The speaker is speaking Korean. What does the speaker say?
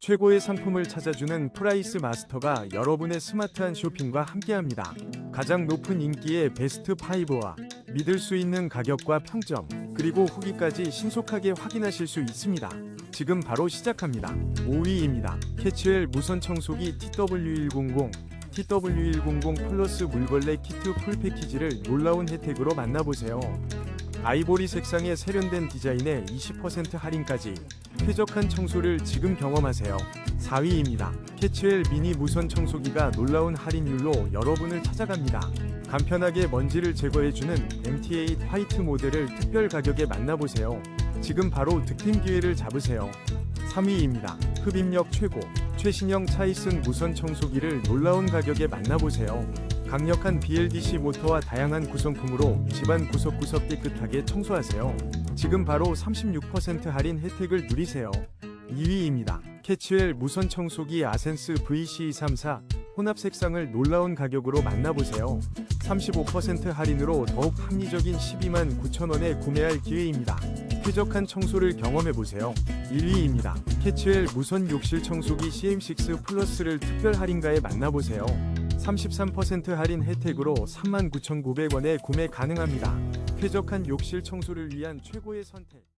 최고의 상품을 찾아주는 프라이스 마스터가 여러분의 스마트한 쇼핑과 함께합니다. 가장 높은 인기의 베스트 5와 믿을 수 있는 가격과 평점, 그리고 후기까지 신속하게 확인하실 수 있습니다. 지금 바로 시작합니다. 5위입니다. 캐치웰 무선 청소기 TW100 TW100 플러스 물걸레 키트 풀 패키지를 놀라운 혜택으로 만나보세요. 아이보리 색상의 세련된 디자인에 20% 할인까지 쾌적한 청소를 지금 경험하세요. 4위입니다. 캐치웰 미니 무선 청소기가 놀라운 할인율로 여러분을 찾아갑니다. 간편하게 먼지를 제거해주는 MTA 화이트 모델을 특별 가격에 만나보세요. 지금 바로 득템 기회를 잡으세요. 3위입니다. 흡입력 최고, 최신형 차이슨 무선 청소기를 놀라운 가격에 만나보세요. 강력한 BLDC 모터와 다양한 구성품으로 집안 구석구석 깨끗하게 청소하세요. 지금 바로 36% 할인 혜택을 누리세요. 2위입니다. 캐치웰 무선 청소기 아센스 VC234 혼합 색상을 놀라운 가격으로 만나보세요. 35% 할인으로 더욱 합리적인 12만 9천원에 구매할 기회입니다. 쾌적한 청소를 경험해보세요. 1위입니다. 캐치웰 무선 욕실 청소기 CM6 플러스를 특별 할인가에 만나보세요. 33% 할인 혜택으로 39,900원에 구매 가능합니다. 쾌적한 욕실 청소를 위한 최고의 선택.